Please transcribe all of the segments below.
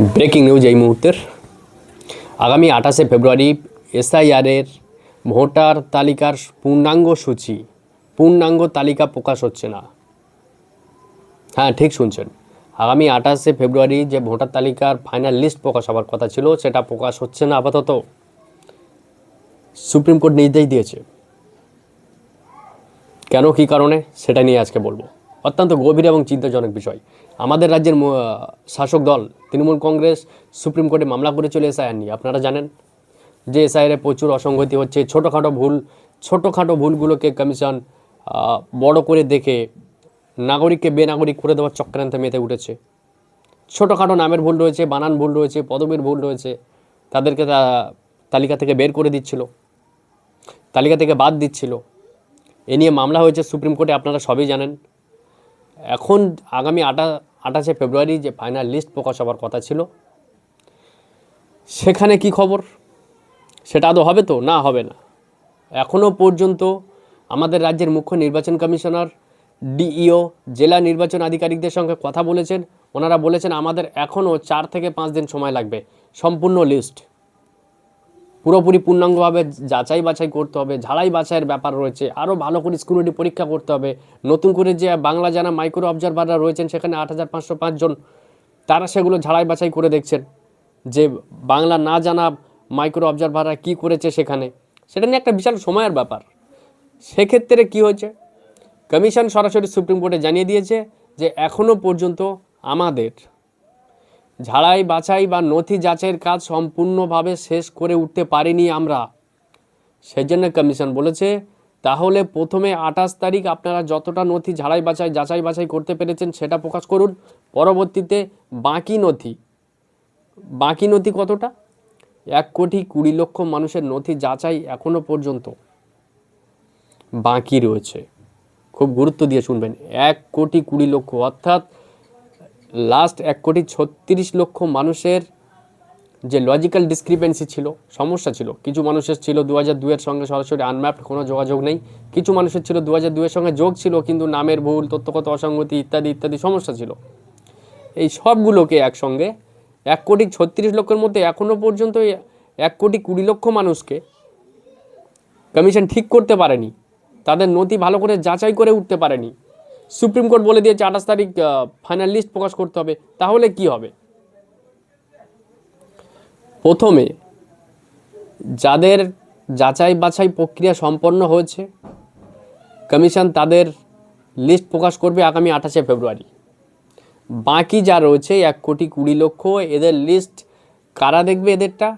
Breaking news এই মুহূর্তের আগামী আঠাশে ফেব্রুয়ারি এসআইআরের ভোটার তালিকার পূর্ণাঙ্গ সূচি। পূর্ণাঙ্গ তালিকা প্রকাশ হচ্ছে না। হ্যাঁ ঠিক শুনছেন। আগামী আঠাশে ফেব্রুয়ারি যে ভোটার তালিকার ফাইনাল লিস্ট প্রকাশ হওয়ার কথা ছিল, সেটা প্রকাশ হচ্ছে না আপাতত। সুপ্রিম কোর্ট নির্দেশ দিয়েছে। কেন, কী কারণে, সেটা নিয়ে আজকে বলব। অত্যন্ত গভীর এবং চিন্তাজনক বিষয়। আমাদের রাজ্যের শাসক দল, তৃণমূল কংগ্রেস, সুপ্রিম কোর্টে মামলা করে চলে এসআইআর আপনারা জানেন যে এসআইআরে প্রচুর অসঙ্গতি হচ্ছে। ছোটোখাটো ভুল, ছোটোখাটো ভুলগুলোকে কমিশন বড় করে দেখে নাগরিককে বেনাগরিক করে দেওয়ার চক্রান্তে মেতে উঠেছে। ছোটোখাটো নামের ভুল রয়েছে, বানান ভুল রয়েছে, পদবীর ভুল রয়েছে, তাদেরকে তা তালিকা থেকে বের করে দিচ্ছিল, তালিকা থেকে বাদ দিচ্ছিল। এ নিয়ে মামলা হয়েছে সুপ্রিম কোর্টে, আপনারা সবই জানেন। এখন আগামী আটা, আঠাশে ফেব্রুয়ারি যে ফাইনাল লিস্ট প্রকাশ হওয়ার কথা ছিল, সেখানে কি খবর? সেটা আদৌ হবে তো? না, হবে না। এখনও পর্যন্ত আমাদের রাজ্যের মুখ্য নির্বাচন কমিশনার, ডিইও, জেলা নির্বাচন আধিকারিকদের সঙ্গে কথা বলেছেন। ওনারা বলেছেন, আমাদের এখনও চার থেকে পাঁচ দিন সময় লাগবে। সম্পূর্ণ লিস্ট পুরোপুরি পূর্ণাঙ্গভাবে যাচাই বাছাই করতে হবে ঝাড়াই বাছাইয়ের ব্যাপার রয়েছে, আরও ভালো করে স্ক্রুটি পরীক্ষা করতে হবে। নতুন করে যে বাংলা জানা মাইক্রো অবজারভাররা রয়েছেন, সেখানে আট হাজার পাঁচশো পাঁচজন তারা সেগুলো ঝাড়াই বাছাই করে দেখছেন যে বাংলা না জানা মাইক্রো অবজারভাররা কী করেছে সেখানে। সেটা নিয়ে একটা বিশাল সময়ের ব্যাপার। সেক্ষেত্রে কি হয়েছে? কমিশন সরাসরি সুপ্রিম কোর্টে জানিয়ে দিয়েছে যে এখনও পর্যন্ত আমাদের ঝাড়াই, বাছাই বা নথি যাচাইয়ের কাজ সম্পূর্ণভাবে শেষ করে উঠতে পারিনি আমরা। সেজন্য কমিশন বলেছে, তাহলে প্রথমে আঠাশ তারিখ আপনারা যতটা নথি ঝাড়াই, বাছাই, যাচাই, বাছাই করতে পেরেছেন সেটা প্রকাশ করুন। পরবর্তীতে বাকি নথি। বাকি নথি কতটা? এক কোটি কুড়ি লক্ষ মানুষের নথি যাচাই এখনও পর্যন্ত বাকি রয়েছে। খুব গুরুত্ব দিয়ে শুনবেন। এক কোটি কুড়ি লক্ষ, অর্থাৎ লাস্ট এক কোটি ছত্রিশ লক্ষ মানুষের যে লজিক্যাল ডিসক্রিপেন্সি ছিল, সমস্যা ছিল, কিছু মানুষের ছিল দু হাজার দুয়ের সঙ্গে সরাসরি আনম্যাপড কোনো যোগাযোগ নেই। কিছু মানুষের ছিল দু হাজার দুয়ের সঙ্গে যোগ ছিল, কিন্তু নামের ভুল, তথ্যগত অসঙ্গতি ইত্যাদি ইত্যাদি সমস্যা ছিল। এই সবগুলোকে একসঙ্গে এক কোটি ছত্রিশ লক্ষের মধ্যে এখনও পর্যন্ত এক কোটি কুড়ি লক্ষ মানুষকে কমিশন ঠিক করতে পারেনি। তাদের নথি ভালো করে যাচাই করে উঠতে পারেনি। সুপ্রিম কোর্ট বলে দিয়েছে আঠাশ তারিখ ফাইনাল লিস্ট প্রকাশ করতে হবে। তাহলে কি হবে? প্রথমে, যাদের যাচাই বাছাই প্রক্রিয়া সম্পন্ন হয়েছে, কমিশন তাদের লিস্ট প্রকাশ করবে আগামী আঠাশে ফেব্রুয়ারি। বাকি যা রয়েছে, এক কোটি কুড়ি লক্ষ, এদের লিস্ট কারা দেখবে এদেরটা?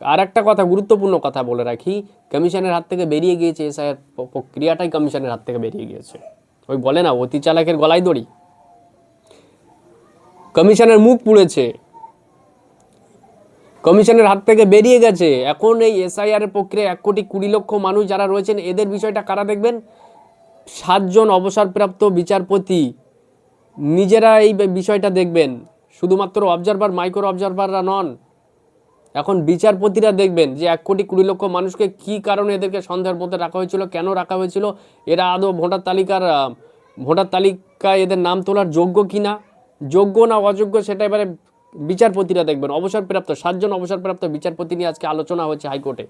আর একটা কথা, গুরুত্বপূর্ণ কথা বলে রাখি, কমিশনের হাত থেকে বেরিয়ে গিয়েছে এসআইয়ের প্রক্রিয়াটাই কমিশনের হাত থেকে বেরিয়ে গিয়েছে। ওই বলে না, অতি চালাকের গলায় দড়ি। কমিশনের মুখ পুড়েছে। কমিশনের হাত থেকে বেরিয়ে গেছে। এখন এই এসআইআর এর প্রক্রিয়া এক কোটি কুড়ি লক্ষ মানুষ যারা রয়েছেন, এদের বিষয়টা কারা দেখবেন? সাতজন অবসরপ্রাপ্ত বিচারপতি। নিজেরা এই বিষয়টা দেখবেন। শুধুমাত্র অবজারভার মাইক্রো অবজারভাররা নন। এখন বিচারপতিরা দেখবেন যে এক কোটি কুড়ি লক্ষ মানুষকে কি কারণে এদেরকে সন্দেহের মধ্যে রাখা হয়েছিল, কেন রাখা হয়েছিল, এরা আদৌ ভোটার তালিকার ভোটার তালিকায় এদের নাম তোলার যোগ্য কি না যোগ্য না অযোগ্য সেটা এবারে বিচারপতিরা দেখবেন। অবসরপ্রাপ্ত, সাতজন অবসরপ্রাপ্ত বিচারপতি নিয়ে আজকে আলোচনা হয়েছে হাইকোর্টে।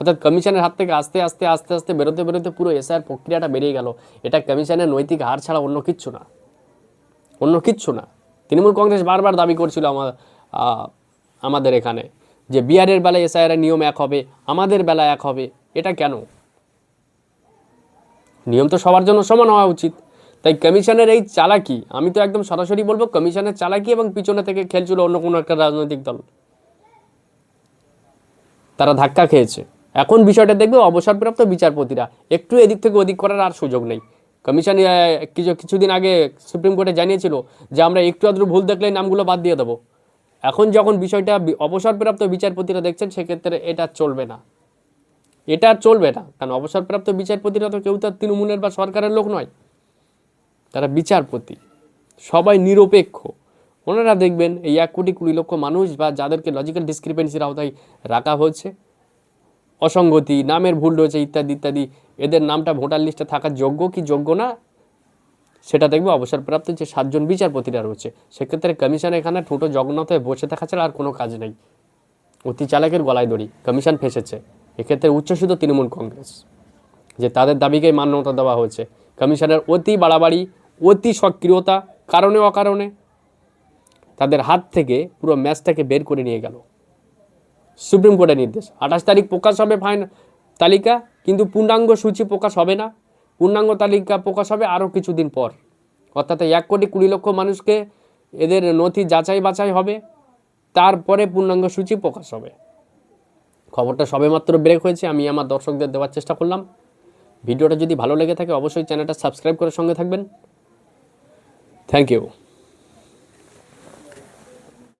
অর্থাৎ কমিশনের হাত থেকে আস্তে আস্তে আস্তে আস্তে বেরোতে বেরোতে পুরো এসআইয়ের প্রক্রিয়াটা বেরিয়ে গেল। এটা কমিশনের নৈতিক হার ছাড়া অন্য কিচ্ছু না। অন্য কিচ্ছু না। তৃণমূল কংগ্রেস বারবার দাবি করছিল আমার আমাদের এখানে। যে বিহারের বেলায় এসআইআর নিয়ম এক হবে, আমাদের বেলা এক হবে, এটা কেন? নিয়ম তো সবার জন্য সমান হওয়া উচিত। তাই কমিশনের এই চালাকি, আমি তো একদম সরাসরি বলব, কমিশনের চালাকি এবং পিছনে থেকে খেলছিল অন্য কোনো একটা রাজনৈতিক দল। তারা ধাক্কা খেয়েছে। এখন বিষয়টা দেখবে অবসরপ্রাপ্ত বিচারপতিরা, একটু এদিক থেকে ওদিক করার আর সুযোগ নেই। কমিশন কিছু, কিছুদিন আগে সুপ্রিম কোর্টে জানিয়েছিল যে আমরা একটু আদ্র ভুল দেখলে নামগুলো বাদ দিয়ে দেবো। এখন যখন বিষয়টা অবসরপ্রাপ্ত বিচারপতিরা দেখছেন, সেক্ষেত্রে এটা চলবে না। এটা চলবে না, কারণ অবসরপ্রাপ্ত বিচারপতিরা তো কেউ তো আর তৃণমূলের বা সরকারের লোক নয়। তারা বিচারপতি, সবাই নিরপেক্ষ। ওনারা দেখবেন এই এক কোটি কুড়ি লক্ষ মানুষ বা যাদেরকে লজিক্যাল ডিসক্রিপেন্সির আওতায় রাখা হচ্ছে অসঙ্গতি, নামের ভুল রয়েছে ইত্যাদি ইত্যাদি, এদের নামটা ভোটার লিস্টে থাকার যোগ্য কি যোগ্য না সেটা দেখবে, অবসরপ্রাপ্ত যে সাতজন বিচারপতিরা রয়েছে। সেক্ষেত্রে কমিশন এখানে ঠোঁটো জগন্নাথ বসে থাকা ছাড়া আর কোনো কাজ নেই। অতি চালাকের গলায় দড়ি, কমিশন ফেসেছে। এক্ষেত্রে উচ্ছ্বসিত তৃণমূল কংগ্রেস, যে তাদের দাবিকে মান্যতা দেওয়া হয়েছে। কমিশনের অতি বাড়াবাড়ি, অতি সক্রিয়তা, কারণে অকারণে, তাদের হাত থেকে পুরো ম্যাচটাকে বের করে নিয়ে গেল। সুপ্রিম কোর্টের নির্দেশ, আঠাশ তারিখ প্রকাশ হবে ফাইন, তালিকা, কিন্তু পূর্ণাঙ্গ সূচি প্রকাশ হবে না। পূর্ণাঙ্গ তালিকা প্রকাশ হবে আরও কিছুদিন পর। অর্থাৎ এক কোটি কুড়ি লক্ষ মানুষকে এদের নথি যাচাই বাছাই হবে, তারপরে পূর্ণাঙ্গ সূচি প্রকাশ হবে। খবরটা সবেমাত্র ব্রেক হয়েছে, আমি আমার দর্শকদের দেওয়ার চেষ্টা করলাম। ভিডিওটা যদি ভালো লেগে থাকে, অবশ্যই চ্যানেলটা সাবস্ক্রাইব করে সঙ্গে থাকবেন। Thank you.